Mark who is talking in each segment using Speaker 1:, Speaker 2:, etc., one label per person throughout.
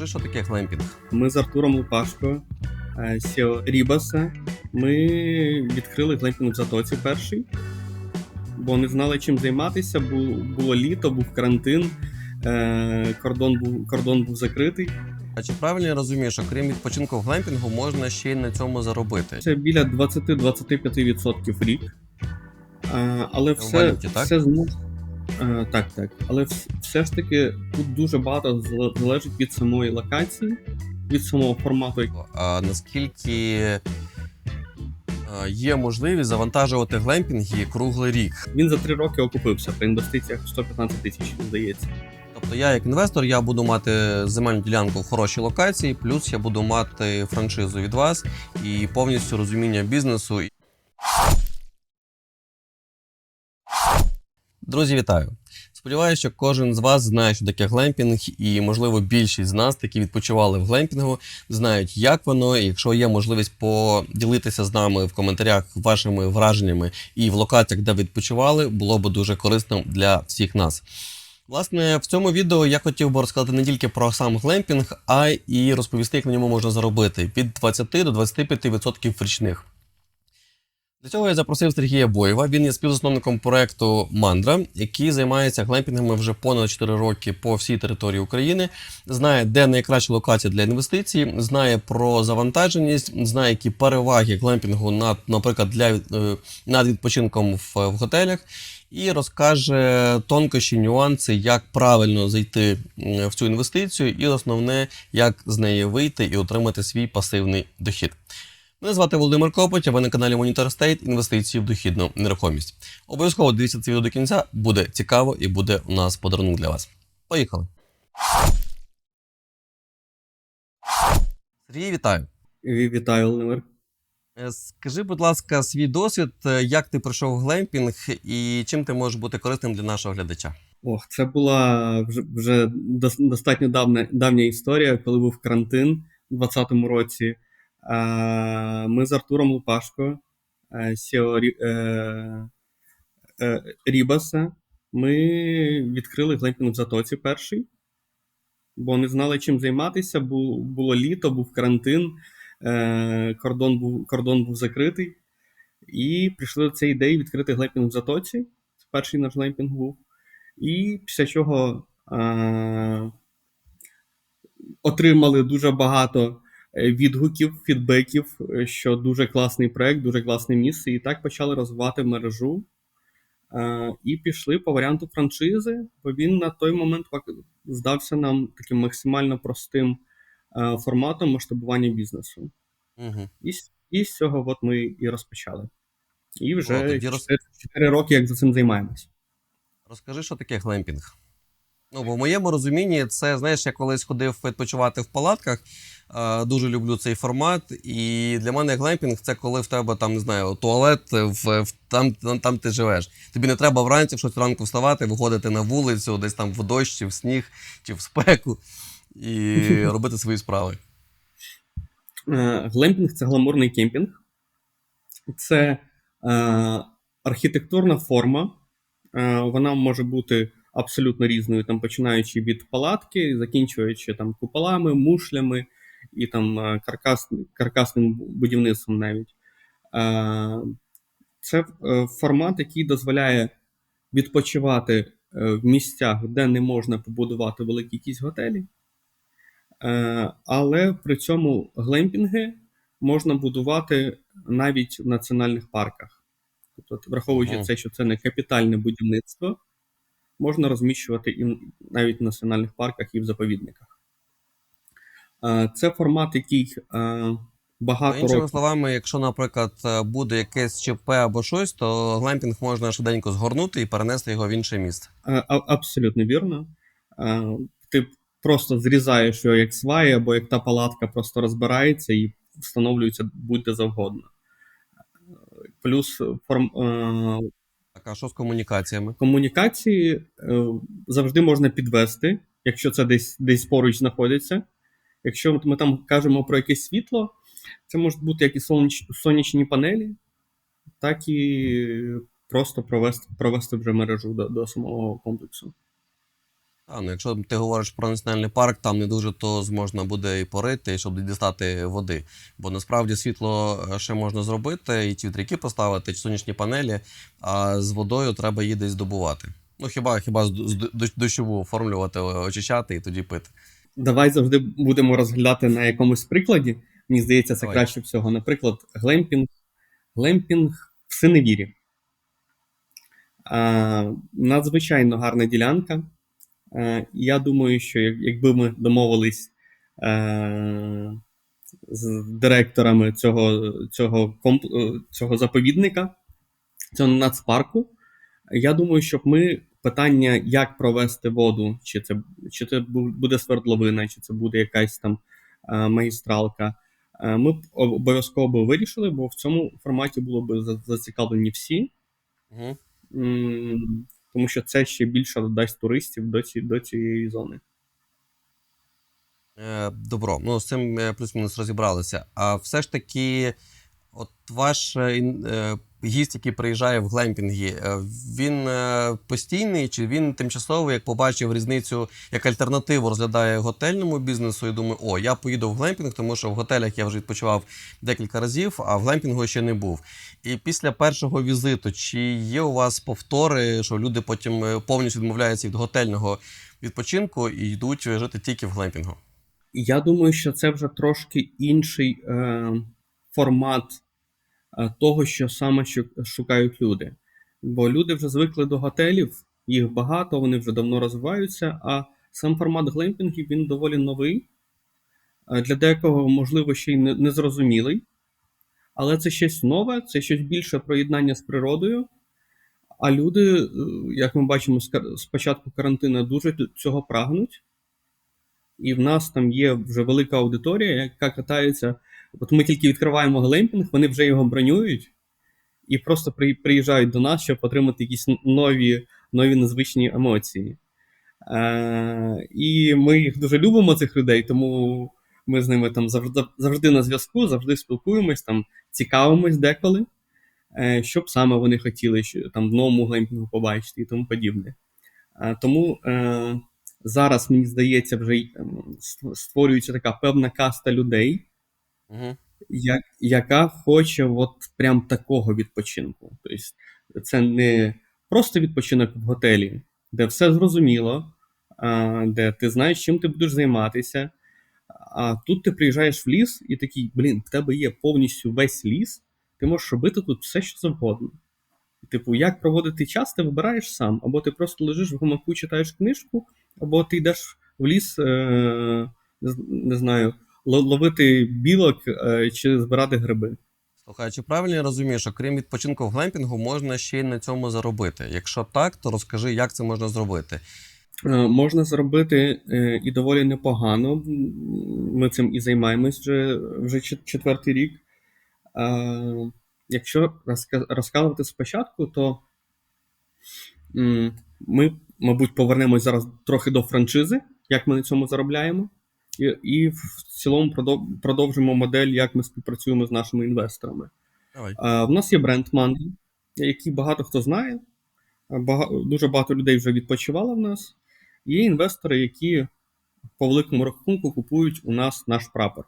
Speaker 1: Розкажи, що таке глемпінг?
Speaker 2: Ми з Артуром Лупашко, е, SEO Рібаса. Ми відкрили глемпінг в Затоці перший, бо не знали, чим займатися. Бу- Було літо, був карантин, е, кордон був, кордон був закритий.
Speaker 1: А чи правильно я розумію, що крім відпочинку в глемпінгу можна ще й на цьому заробити?
Speaker 2: Це біля 20-25% рік. Але все,
Speaker 1: валюті, так?
Speaker 2: все знову. Е, Так, так. Але все ж таки тут дуже багато залежить від самої локації, від самого формату,
Speaker 1: А наскільки е, є можливість завантажувати глемпінги круглий рік?
Speaker 2: Він за три роки окупився при інвестиціях 115 тисяч, здається.
Speaker 1: Тобто я, як інвестор, я буду мати земельну ділянку в хорошій локації, плюс я буду мати франшизу від вас і повністю розуміння бізнесу. Друзі, вітаю! Сподіваюся, що кожен з вас знає, що таке глемпінг, і, можливо, більшість з нас, які відпочивали в глемпінгу, знають, як воно. І якщо є можливість поділитися з нами в коментарях вашими враженнями і в локаціях, де відпочивали, було б дуже корисно для всіх нас. Власне, в цьому відео я хотів би розказати не тільки про сам глемпінг, а й розповісти, як на ньому можна заробити від 20 до 25% річних. Для цього я запросив Сергія Боєва. Він є співзасновником проекту Мандра, який займається глемпінгами вже понад 4 роки по всій території України. Знає, де найкраща локація для інвестицій, знає про завантаженість, знає, які переваги глемпінгу над, наприклад, для е, над відпочинком в, в готелях. І розкаже тонкощі, нюанси, як правильно зайти в цю інвестицію, і основне, як з неї вийти і отримати свій пасивний дохід. Мене звати Володимир Копоть, а ви на каналі Monitor State інвестиції в дохідну нерухомість. Обов'язково дивіться це відео до кінця, буде цікаво і буде у нас подарунок для вас. Поїхали. Сергій, вітаю.
Speaker 2: Вітаю, Володимир.
Speaker 1: Е, Скажи, будь ласка, свій досвід, е, як ти пройшов глемпінг і чим ти можеш бути корисним для нашого глядача?
Speaker 2: Ох, це була вже, вже дос- достатньо давня, давня історія, коли був карантин у 2020 році. Ми з Артуром Лупашко, е, Рі- е, е, Рібаса. Ми відкрили глемпінг в Затоці перший, бо не знали, чим займатися. Бу- Було літо, був карантин, кордон був, кордон був закритий. І прийшли до цієї ідеї відкрити глемпінг в Затоці. Це перший наш глемпінг був. І після чого е- отримали дуже багато відгуків, фідбеків, е, що дуже класний проект, дуже класне місце. І так почали розвивати мережу. Е- і пішли по варіанту франшизи, бо він на той момент здався нам таким максимально простим е- форматом масштабування бізнесу.
Speaker 1: Угу.
Speaker 2: І, і з цього от ми і розпочали. І
Speaker 1: О,
Speaker 2: вже
Speaker 1: тоді роз-
Speaker 2: 4 роки, як за цим займаємось.
Speaker 1: Розкажи, що таке глемпінг. Ну, бо в моєму розумінні, це, знаєш, я колись ходив відпочивати в палатках. Е, дуже люблю цей формат. І для мене глемпінг це коли в тебе там, не знаю, туалет в, в там, там, там ти живеш. Тобі не треба вранці в 6 ранку вставати, виходити на вулицю, десь там в дощ, чи в сніг, чи в спеку, і робити свої справи.
Speaker 2: Е, Глемпінг це гламурний кемпінг. Це е, архітектурна форма. Е, вона може бути абсолютно різною, там, починаючи від палатки, закінчуючи там, куполами, мушлями і там, е, каркас, каркасним будівництвом навіть. Е, це е, формат, який дозволяє відпочивати в місцях, де не можна побудувати великі якісь готелі. Але при цьому глемпінги можна будувати навіть в національних парках. Тобто, враховуючи
Speaker 1: Ага.
Speaker 2: це, що це не капітальне будівництво, можна розміщувати і навіть в національних парках і в заповідниках. Е, Це формат, який е, багато
Speaker 1: Іншими
Speaker 2: років.
Speaker 1: словами, якщо, наприклад, е, буде якесь ЧП або щось, то глемпінг можна швиденько згорнути і перенести його в інше місце.
Speaker 2: А- Абсолютно вірно. Ти просто зрізаєш його як сваї, або як та палатка просто розбирається і встановлюється будь-де завгодно. Плюс форм,
Speaker 1: Так, а що з комунікаціями?
Speaker 2: комунікації завжди можна підвести, якщо це десь, десь поруч знаходиться. Якщо ми там кажемо про якесь світло, це можуть бути як і сонячні, панелі, так і просто провести, провести вже мережу до, до самого комплексу.
Speaker 1: А, ну якщо ти говориш про національний парк, там не дуже то можна буде і порити, щоб дістати води. Бо насправді світло е, ще можна зробити, і ці вітряки поставити, чи сонячні панелі, а з водою треба її десь добувати. Ну хіба хіба дощову оформлювати, очищати і тоді пити.
Speaker 2: Давай завжди будемо розглядати на якомусь прикладі. Мені здається, це
Speaker 1: Давай.
Speaker 2: краще всього. Наприклад, глемпінг, глемпінг в Синевірі. А, надзвичайно гарна ділянка. А, я думаю, що якби ми домовились е, з директорами цього, цього, комп, цього заповідника, цього нацпарку, я думаю, щоб ми питання, як провести воду, чи це, чи це буде свердловина, чи це буде якась там е, магістралка, е, ми б обов'язково вирішили, бо в цьому форматі було б зацікавлені всі,
Speaker 1: Угу.
Speaker 2: тому що це ще більше додасть туристів до, ці, до цієї зони.
Speaker 1: Е, Добро, ну з цим плюс-мінус розібралися. А все ж таки, от ваш гість, який приїжджає в глемпінги, е, він е, постійний чи він тимчасовий, як побачив різницю, як альтернативу розглядає готельному бізнесу і думає, о, я поїду в глемпінг, тому що в готелях я вже відпочивав декілька разів, а в глемпінгу ще не був. І після першого візиту, чи є у вас повтори, що люди потім е, повністю відмовляються від готельного відпочинку і йдуть жити тільки в глемпінгу?
Speaker 2: Я думаю, що це вже трошки інший е, формат того, що саме шукають люди. Бо люди вже звикли до готелів, їх багато, вони вже давно розвиваються, а сам формат глемпінгів він доволі новий. Е, Для декого, можливо, ще й незрозумілий. Але це щось нове, це щось більше про єднання з природою. А люди, е, як ми бачимо, з початку карантину дуже цього прагнуть. І в нас там є вже велика аудиторія, яка катається. От ми тільки відкриваємо глемпінг, вони вже його бронюють і просто приїжджають до нас, щоб отримати якісь нові, нові незвичні емоції. Е, і ми їх дуже любимо, цих людей, тому ми з ними там завжди, завжди на зв'язку, завжди спілкуємось, там цікавимось деколи, е, що б саме вони хотіли там в новому глемпінгу побачити і тому подібне. Е, тому е, зараз, мені здається, вже ем, ст- створюється така певна каста людей, Яка хоче от прям такого відпочинку. Тобто це не просто відпочинок в готелі, де все зрозуміло, де ти знаєш, чим ти будеш займатися. А тут ти приїжджаєш в ліс і такий, блін, в тебе є повністю весь ліс, ти можеш робити тут все, що завгодно. Типу, як проводити час, ти вибираєш сам, або ти просто лежиш в гамаку, читаєш книжку, або ти йдеш в ліс, е, не знаю, ловити білок е, чи збирати гриби.
Speaker 1: Слухай, чи правильно я розумію, що крім відпочинку в глемпінгу можна ще й на цьому заробити? Якщо так, то розкажи, як це можна зробити.
Speaker 2: Е, Можна зробити е, і доволі непогано. Ми цим і займаємось вже, вже четвертий рік. Якщо розказувати спочатку, то ми, мабуть, повернемось зараз трохи до франшизи, як ми на цьому заробляємо, і, в цілому продов- продовжимо модель, як ми співпрацюємо з нашими інвесторами.
Speaker 1: Давай.
Speaker 2: В нас є бренд Манго, який багато хто знає. Бага- Дуже багато людей вже відпочивало в нас. Є інвестори, які по великому рахунку купують у нас наш прапор.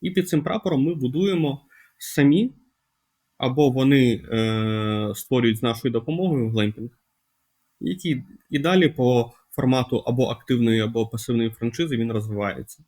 Speaker 2: І під цим прапором ми будуємо самі, або вони е, створюють з нашою допомогою глемпінг, який і далі по формату або активної, або пасивної франшизи він розвивається.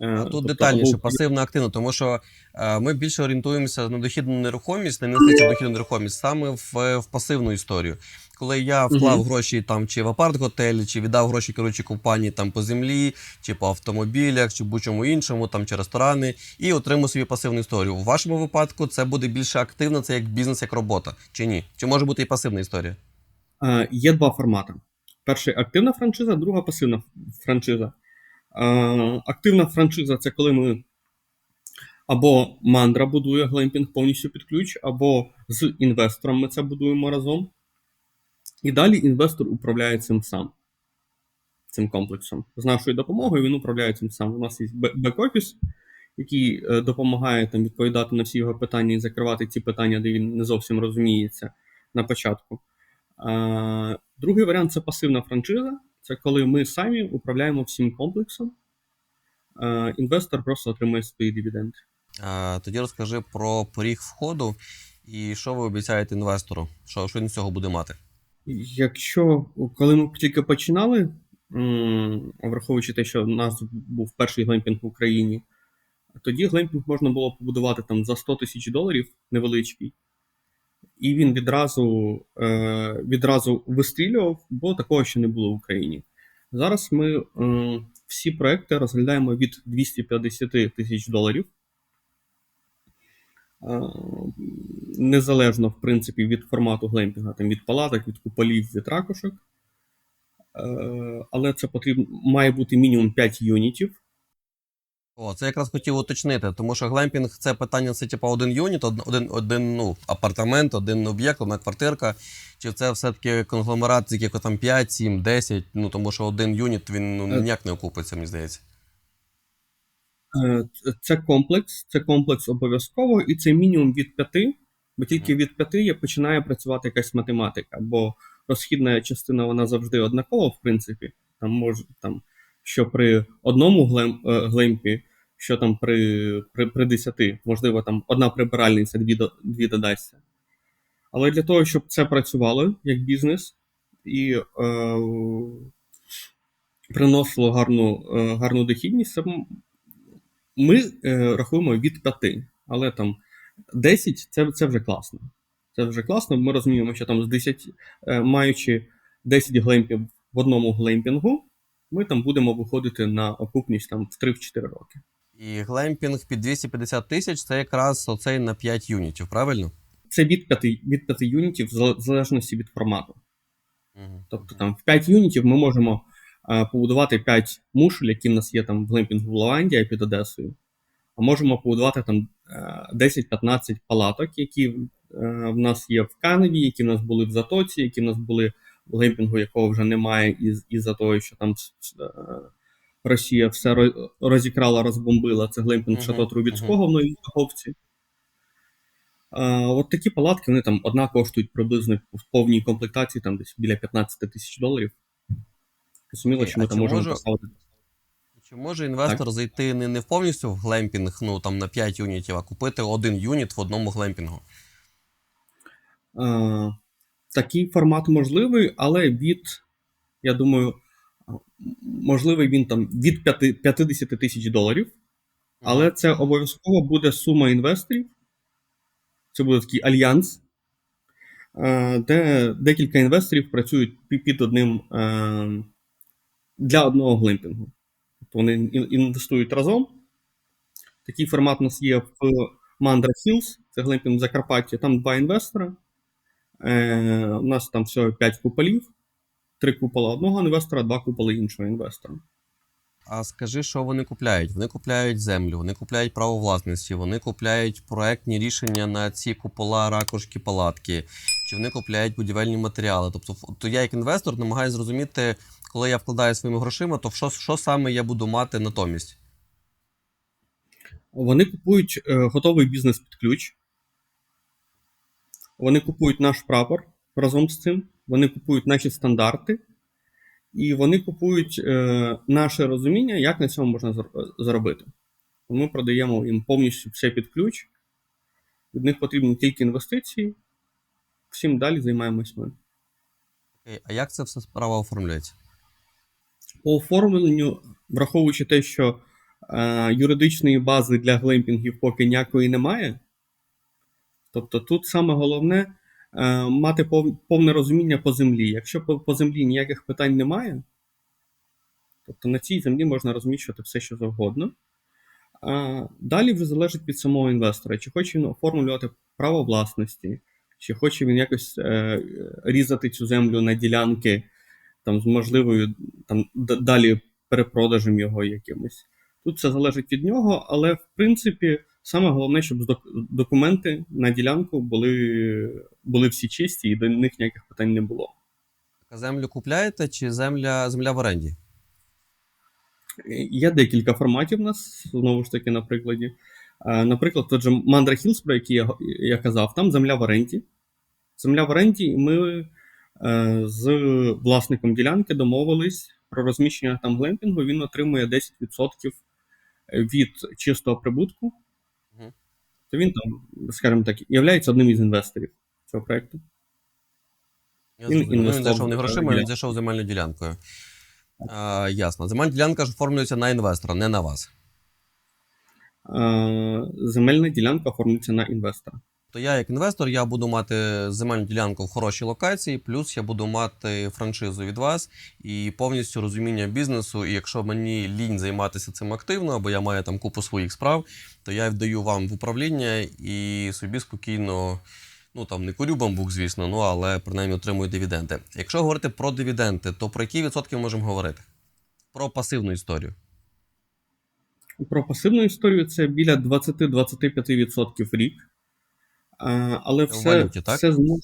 Speaker 2: Е,
Speaker 1: тут
Speaker 2: тобто
Speaker 1: детальніше,
Speaker 2: або-
Speaker 1: пасивно активно, тому що е, ми більше орієнтуємося на дохідну нерухомість, на інвестиції в дохідну нерухомість саме в, в пасивну історію. Коли я вклав
Speaker 2: Мгм.
Speaker 1: гроші там чи в апарт-готелі, чи віддав гроші керуючій компанії там по землі, чи по автомобілях, чи будь-чому іншому, там чи ресторани, і отримую собі пасивну історію. У вашому випадку це буде більше активно, це як бізнес, як робота, чи ні? Чи може бути і пасивна історія?
Speaker 2: Е, Є два формати: перший активна франшиза, друга пасивна франшиза. Е, Активна франшиза це коли ми або мандра будує глемпінг повністю під ключ, або з інвестором ми це будуємо разом. І далі інвестор управляє цим сам, цим комплексом. З нашою допомогою він управляє цим сам. У нас є бе- бек-офіс, який е, допомагає там, відповідати на всі його питання і закривати ті питання, де він не зовсім розуміється на початку. Другий варіант це пасивна франшиза. Це коли ми самі управляємо всім комплексом. Інвестор просто отримує свої дивіденди.
Speaker 1: Тоді розкажи про поріг входу і що ви обіцяєте інвестору? Що, що він з цього буде мати?
Speaker 2: Якщо коли ми тільки починали, враховуючи те, що в нас був перший глемпінг в Україні, тоді глемпінг можна було побудувати там за 100 тисяч доларів невеличкий, і він відразу, е, відразу вистрілював, бо такого ще не було в Україні. Зараз ми м, всі проекти розглядаємо від 250 тисяч доларів. Е, Незалежно, в принципі, від формату глемпінга, там від палаток, від куполів, від ракушок. Е, Але це потрібно має бути мінімум 5 юнітів.
Speaker 1: О, це якраз хотів уточнити, тому що глемпінг це питання це типу один юніт, один, один ну, апартамент, один об'єкт, одна квартирка. Чи це все-таки конгломерат, з яких там 5, 7, 10, ну тому що один юніт він ну,
Speaker 2: Е.
Speaker 1: ніяк не окупиться, мені здається.
Speaker 2: Е, Це комплекс, це комплекс обов'язково, і це мінімум від 5, бо тільки від 5 починає працювати якась математика, бо розхідна частина вона завжди однакова, в принципі. Там може там, що при одному глем, е, глемпі, що там при, при, при 10, можливо, там одна прибиральниця, дві, дві додасться. Але для того, щоб це працювало як бізнес і е, приносило гарну, е, гарну дохідність, ми е, рахуємо від 5, але там 10 це, це вже класно. Це вже класно. Ми розуміємо, що там з 10, е, маючи 10 глемпів в одному глемпінгу, ми там будемо виходити на окупність там в 3-4 роки.
Speaker 1: І глемпінг під 250 тисяч це якраз оцей на 5 юнітів, правильно?
Speaker 2: Це від 5, від 5 юнітів, в залежності від формату.
Speaker 1: Угу.
Speaker 2: Тобто там в 5 юнітів ми можемо е, побудувати 5 мушель, які в нас є там в глемпінгу в Лавандії під Одесою. А можемо побудувати там е, 10-15 палаток, які е, в нас є в Канаді, які в нас були в Затоці, які в нас були в глемпінгу, якого вже немає, із, із-за того, що там е, Росія все розікрала, розбомбила. Це глемпінг
Speaker 1: Мгм,
Speaker 2: Шато Трубіцького в Новій Каховці. Е, От такі палатки, вони там одна коштують приблизно в повній комплектації, там десь біля 15 тисяч доларів. Зрозуміло, що ми там можемо
Speaker 1: може-
Speaker 2: поставити.
Speaker 1: Чи може інвестор зайти не, не повністю в глемпінг, ну там на 5 юнітів, а купити один юніт в одному глемпінгу?
Speaker 2: Е, Такий формат можливий, але від, я думаю, можливий він там від 50 тисяч доларів. Але це обов'язково буде сума інвесторів. Це буде такий альянс, е, де декілька інвесторів працюють під одним е, для одного глемпінгу. Тобто вони інвестують разом. Такий формат у нас є в Mandra Hills, це глемпінг в Закарпатті, там два інвестора. Е, у нас там всього 5 куполів, три купола одного інвестора, два куполи іншого інвестора.
Speaker 1: А скажи, що вони купляють? Вони купляють землю, вони купляють право власності, вони купляють проектні рішення на ці купола, ракушки, палатки, чи вони купляють будівельні матеріали. Тобто, то я як інвестор намагаюся зрозуміти, коли я вкладаю своїми грошима, то що, що саме я буду мати натомість.
Speaker 2: Вони купують е, готовий бізнес під ключ. Вони купують наш прапор разом з цим. Вони купують наші стандарти, і вони купують е, наше розуміння, як на цьому можна зар- заробити. Ми продаємо їм повністю все під ключ. Від них потрібні тільки інвестиції. Всім далі займаємось ми.
Speaker 1: Окей, а як це все справа оформлюється?
Speaker 2: По оформленню, враховуючи те, що е, юридичної бази для глемпінгів поки ніякої немає. Тобто тут саме головне е, мати повне розуміння по землі. Якщо по, землі ніяких питань немає, тобто на цій землі можна розміщувати все, що завгодно. Далі вже залежить від самого інвестора, чи хоче він оформлювати право власності, чи хоче він якось е, різати цю землю на ділянки там, з можливою там, далі перепродажем його якимось. Тут все залежить від нього, але в принципі саме головне, щоб документи на ділянку були, були всі чисті і до них ніяких питань не було.
Speaker 1: А землю купляєте чи земля, земля в оренді?
Speaker 2: Є декілька форматів у нас, знову ж таки, на прикладі. Е, Наприклад, тот же Mandra Hills, про який я, я казав, там земля в оренді. Земля в оренді, і ми Е, З власником ділянки домовились про розміщення там глемпінгу. Він отримує 10% від чистого прибутку. То він там, скажімо так, є одним із інвесторів цього проекту.
Speaker 1: Я
Speaker 2: Він.
Speaker 1: Ну, він зайшов не грошима, він зайшов земельною ділянкою. А, ясно. Земельна ділянка ж оформлюється на інвестора, не на вас.
Speaker 2: А, Земельна ділянка оформлюється на інвестора.
Speaker 1: То я, як інвестор, я буду мати земельну ділянку в хорошій локації, плюс я буду мати франшизу від вас і повністю розуміння бізнесу. І якщо мені лінь займатися цим активно, або я маю там купу своїх справ, то я віддаю вам в управління і собі спокійно. Ну там не курю бамбук, звісно, ну але принаймні отримую дивіденди. Якщо говорити про дивіденди, то про які відсотки ми можемо говорити? Про пасивну історію.
Speaker 2: Про пасивну історію це біля 20-25% рік. Але все,
Speaker 1: валюті, так?
Speaker 2: все зно-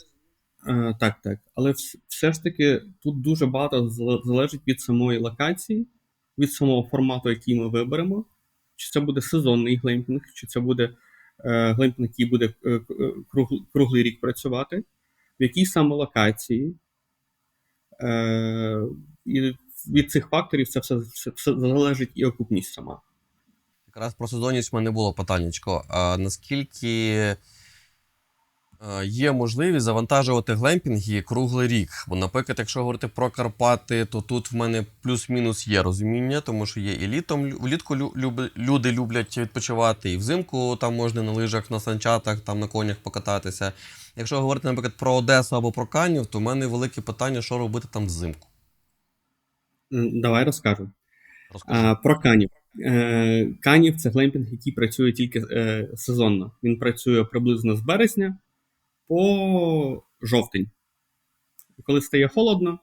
Speaker 2: Е, так, так. Але все ж таки тут дуже багато залежить від самої локації, від самого формату, який ми виберемо. Чи це буде сезонний глемпінг, чи це буде е, глемпінг, який буде е, е, круг- круглий рік працювати, в якій саме локації. І від цих факторів це все, все, все залежить і окупність сама.
Speaker 1: Якраз про сезонність в мене було питаннячко. А наскільки є можливість завантажувати глемпінги круглий рік? Бо, наприклад, якщо говорити про Карпати, то тут в мене плюс-мінус є розуміння, тому що є і літом влітку люди люблять відпочивати, і взимку там можна на лижах, на санчатах, там на конях покататися. Якщо говорити, наприклад, про Одесу або про Канів, то в мене велике питання, що робити там взимку.
Speaker 2: Давай розкажу. А, про канів. Е, канів це глемпінг, який працює тільки е, сезонно. Він працює приблизно з березня по жовтень. Коли стає холодно,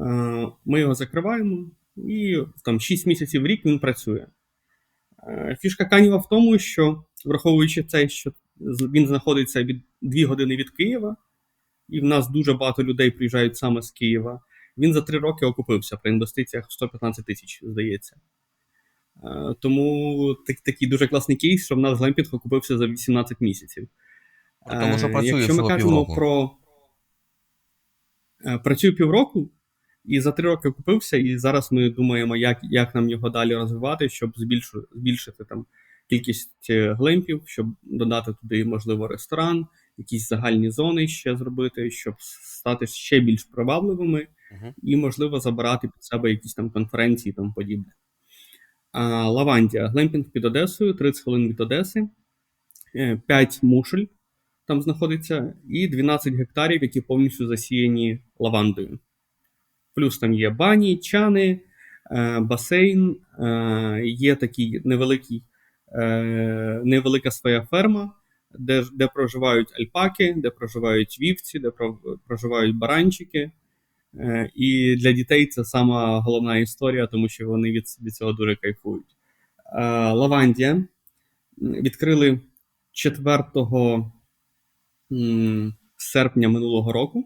Speaker 2: е, ми його закриваємо, і там 6 місяців в рік він працює. Е, фішка каніва в тому, що, враховуючи це, що він знаходиться від 2 години від Києва, і в нас дуже багато людей приїжджають саме з Києва. Він за 3 роки окупився при інвестиціях 115 тисяч, здається. Е, Тому так, такий дуже класний кейс, що в нас глемпінг окупився за 18 місяців.
Speaker 1: Тому, що
Speaker 2: Е,
Speaker 1: працює
Speaker 2: Якщо ми кажемо
Speaker 1: півроку.
Speaker 2: про Е, працює півроку, і за три роки купився, і зараз ми думаємо, як, як нам його далі розвивати, щоб збільшу, збільшити там кількість е, глемпів, щоб додати туди, можливо, ресторан, якісь загальні зони ще зробити, щоб стати ще більш привабливими
Speaker 1: Мгм.
Speaker 2: і, можливо, забирати під себе якісь там конференції і тому подібне. А, Лавандія, глемпінг під Одесою, 30 хвилин від Одеси, 5 мушель там знаходиться, і 12 гектарів, які повністю засіяні лавандою. Плюс там є бані, чани, е, басейн, е, є такий невеликий, е, невелика своя ферма, де, де проживають альпаки, де проживають вівці, де проживають баранчики. І для дітей це сама головна історія, тому що вони від, від цього дуже кайфують. Лавандія відкрили 4 м, серпня минулого року.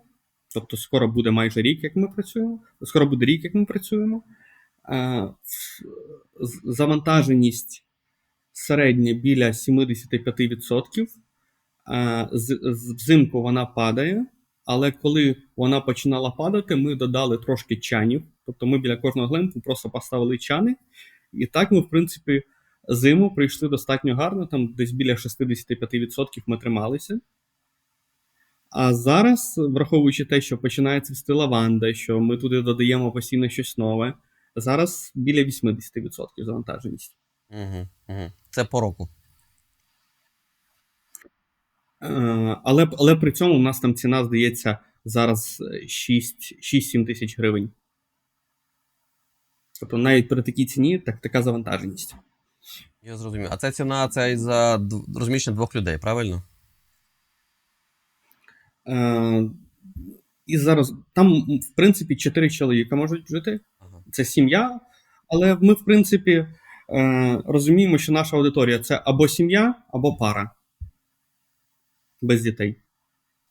Speaker 2: Тобто скоро буде майже рік, як ми працюємо. Скоро буде рік, як ми працюємо. Е, Завантаженість середня біля 75%. Е, з- з- Взимку вона падає, але коли вона починала падати, ми додали трошки чанів. Тобто ми біля кожного глемпу просто поставили чани. І так ми, в принципі, зиму прийшли достатньо гарно, там десь біля 65% ми трималися. А зараз, враховуючи те, що починає цвісти лаванда, що ми туди додаємо постійно щось нове, зараз біля 80% завантаженість.
Speaker 1: Угу. Угу. Це по року.
Speaker 2: Е, Але, але при цьому у нас там ціна, здається, зараз 6 6-7 тисяч гривень. Тобто навіть при такій ціні так, така завантаженість.
Speaker 1: Я зрозумів. А ця ціна це за розміщення двох людей, правильно?
Speaker 2: Е, і зараз там, в принципі, 4 чоловіка можуть жити. Це сім'я, але ми, в принципі, е, розуміємо, що наша аудиторія це або сім'я, або пара без дітей.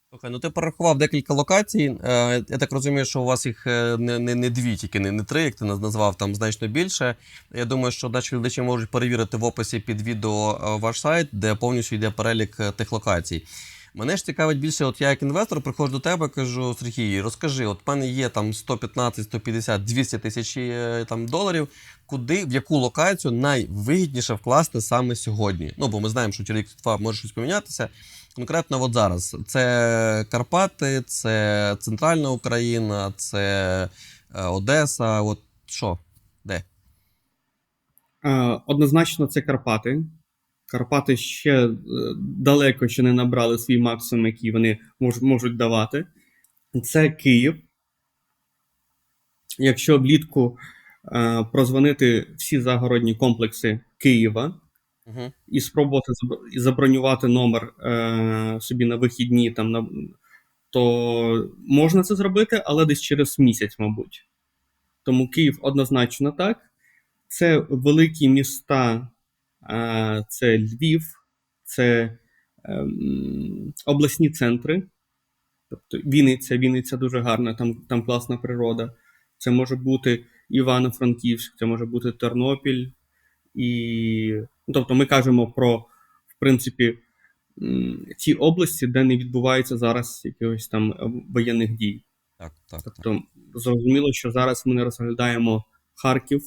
Speaker 1: Слухай, ну ти порахував декілька локацій. Е, я так розумію, що у вас їх не, не, не дві, тільки не, не три, як ти наз- назвав, там значно більше. Я думаю, що наші глядачі можуть перевірити в описі під відео ваш сайт, де повністю йде перелік тих локацій. Мене ж цікавить більше, от я як інвестор приходжу до тебе, кажу, Сергій, розкажи, от в мене є там 115, 150, 200 тисяч е, там доларів, куди, в яку локацію найвигідніше вкласти саме сьогодні. Ну, бо ми знаємо, що через два може щось помінятися. Конкретно от зараз. Це Карпати, це Центральна Україна, це е, Одеса. От що? Де?
Speaker 2: Е, Однозначно, це Карпати. Карпати ще е, далеко ще не набрали свій максимум, який вони мож, можуть давати. Це Київ. Якщо влітку е, прозвонити всі загородні комплекси Києва
Speaker 1: Угу.
Speaker 2: і спробувати забронювати номер е, собі на вихідні, там, на, то можна це зробити, але десь через місяць, мабуть. Тому Київ однозначно так. Це великі міста, це Львів, це ем, обласні центри. Тобто Вінниця, Вінниця дуже гарна, там, там класна природа. Це може бути Івано-Франківськ, це може бути Тернопіль. І, ну, тобто, ми кажемо про, в принципі, ті області, де не відбувається зараз якихось там е, воєнних дій.
Speaker 1: Так, так, так.
Speaker 2: Тобто, зрозуміло, що зараз ми не розглядаємо Харків,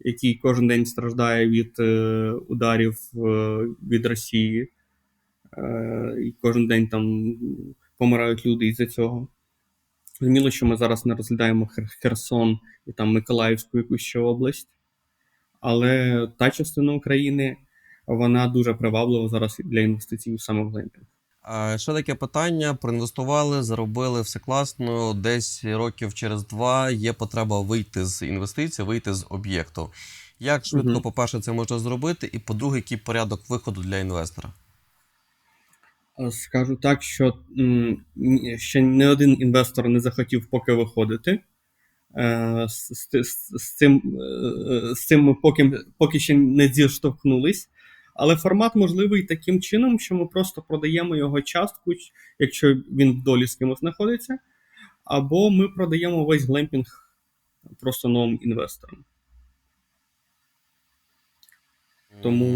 Speaker 2: який кожен день страждає від е, ударів е, від Росії, е, і кожен день там помирають люди із-за цього. Зрозуміло, що ми зараз не розглядаємо Херсон і там Миколаївську якусь ще область, але та частина України вона дуже приваблива зараз для інвестицій саме в глемпінг.
Speaker 1: Ще таке питання: проінвестували, заробили, все класно. Десь років через два є потреба вийти з інвестицій, вийти з об'єкту. Як швидко,
Speaker 2: Мгм.
Speaker 1: по-перше, це можна зробити, і по-друге, який порядок виходу для інвестора?
Speaker 2: Е, Скажу так, що ще не один інвестор не захотів поки виходити. Е, З, з, з, з цим, е, з цим ми поки, поки ще не зіштовхнулись. Але формат можливий таким чином, що ми просто продаємо його частку, якщо він в долі з кимось знаходиться, або ми продаємо весь глемпінг просто новим інвесторам. Тому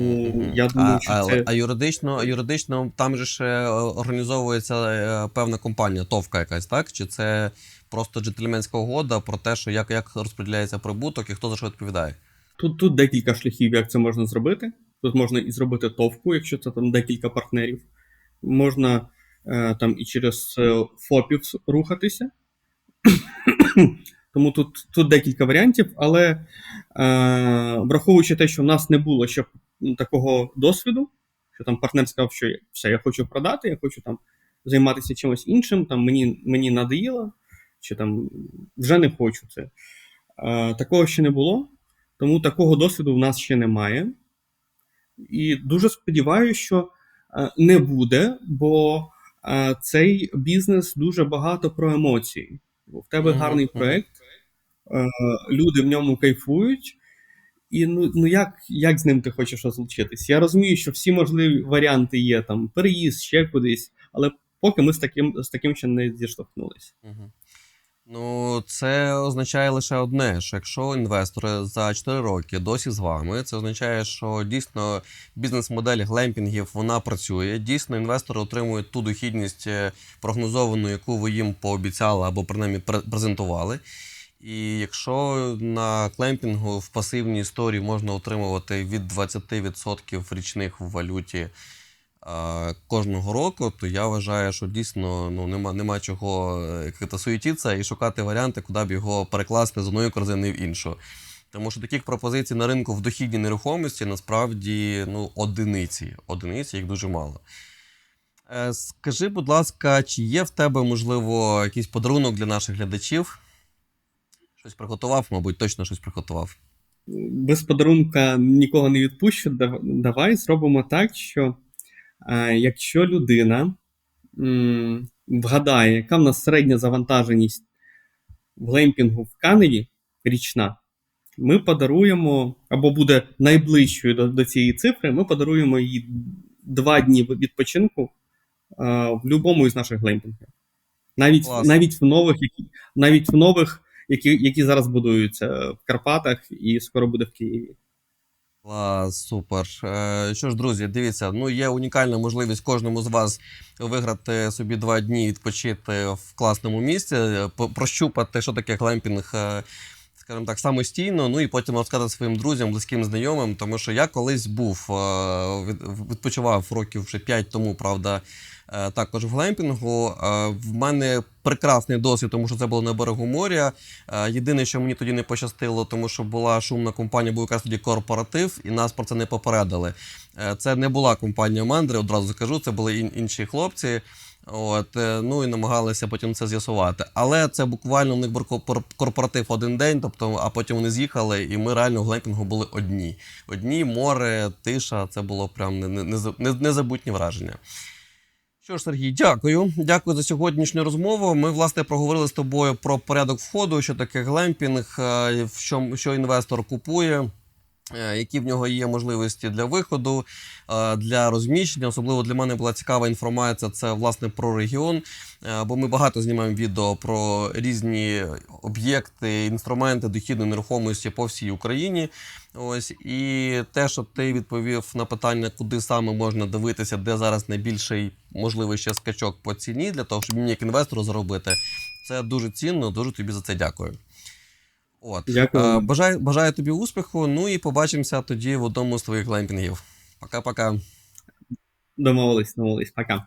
Speaker 2: я думаю,
Speaker 1: а,
Speaker 2: що
Speaker 1: а,
Speaker 2: це-
Speaker 1: а юридично, юридично там же ще організовується е, певна компанія, товка якась, так? Чи це просто джентльменська угода про те, що як, як розподіляється прибуток і хто за що відповідає?
Speaker 2: Тут, тут декілька шляхів, як це можна зробити. Тут можна і зробити товку, якщо це там декілька партнерів. Можна е, там і через е, ФОПів рухатися. Тому тут, тут декілька варіантів, але е, враховуючи те, що в нас не було ще такого досвіду, що там партнер сказав, що все, я хочу продати, я хочу там займатися чимось іншим, там мені, мені надоїло, чи там вже не хочу це. Е, такого ще не було. Тому такого досвіду в нас ще немає. І дуже сподіваюся, що е, не буде, бо е, цей бізнес дуже багато про емоції. Бо В тебе гарний
Speaker 1: мгм.
Speaker 2: проєкт, е, люди в ньому кайфують. І ну, ну як, як з ним ти хочеш розлучитись? Я розумію, що всі можливі варіанти є там переїзд ще кудись, але поки ми з таким, з таким ще не зіштовхнулися.
Speaker 1: Угу. Ну, це означає лише одне: що якщо інвестори за 4 роки досі з вами, це означає, що дійсно бізнес-модель глемпінгів вона працює. Дійсно, інвестори отримують ту дохідність е, прогнозовану, яку ви їм пообіцяли або принаймні пре- презентували. І якщо на клемпінгу в пасивній історії можна отримувати від 20% річних в валюті кожного року, то я вважаю, що дійсно ну, нема, нема чого е, як-то суетитися і шукати варіанти, куди б його перекласти з одної корзини в іншу. Тому що таких пропозицій на ринку в дохідній нерухомості насправді ну, одиниці. Одиниці їх дуже мало. Е, Скажи, будь ласка, чи є в тебе, можливо, якийсь подарунок для наших глядачів? Щось приготував, мабуть, точно щось приготував.
Speaker 2: без подарунка нікого не відпущу. Давай зробимо так, що якщо людина вгадає, яка в нас середня завантаженість в глемпінгу в Каневі річна, ми подаруємо, або буде найближчою до, до цієї цифри, ми подаруємо їй два дні відпочинку е, в будь-якому із наших глемпінгів. Навіть,
Speaker 1: Клас.
Speaker 2: навіть в нових, які, навіть в нових, які, які зараз будуються в Карпатах і скоро буде в Києві.
Speaker 1: Супер. Е, Що ж, друзі, дивіться, ну є унікальна можливість кожному з вас виграти собі два дні відпочити в класному місці, е, прощупати, що таке глемпінг, е, скажімо так, самостійно, ну і потім розказати своїм друзям, близьким знайомим. Тому що я колись був, е, відпочивав років вже 5 тому, правда, е, також в глемпінгу. Е, В мене прекрасний досвід, тому що це було на берегу моря. Єдине, що мені тоді не пощастило, тому що була шумна компанія, був якраз тоді корпоратив, і нас про це не попередили. Це не була компанія Мандри, одразу скажу, це були інші хлопці. От, е, ну і намагалися потім це з'ясувати. Але це буквально у них був корпоратив один день, тобто, а потім вони з'їхали, і ми реально в глемпінгу були одні. Одні, море, тиша, це було прям не- не- не- не- незабутні враження. Що ж, Сергій, дякую. Дякую за сьогоднішню розмову. Ми, власне, проговорили з тобою про порядок входу, що таке глемпінг, е, в що, що інвестор купує, е, які в нього є можливості для виходу, е, для розміщення. Особливо для мене була цікава інформація. Це власне про регіон. е, Бо ми багато знімаємо відео про різні об'єкти, інструменти дохідної нерухомості по всій Україні. Ось і те, що ти відповів на питання, куди саме можна дивитися, де зараз найбільший можливий ще скачок по ціні, для того, щоб мені як інвестору заробити. Це дуже цінно, дуже тобі за це дякую. От
Speaker 2: Дякую.
Speaker 1: Е, бажаю бажаю тобі успіху. Ну і побачимося тоді в одному з твоїх глемпінгів. Пока-пока.
Speaker 2: Домовились, домовились, пока.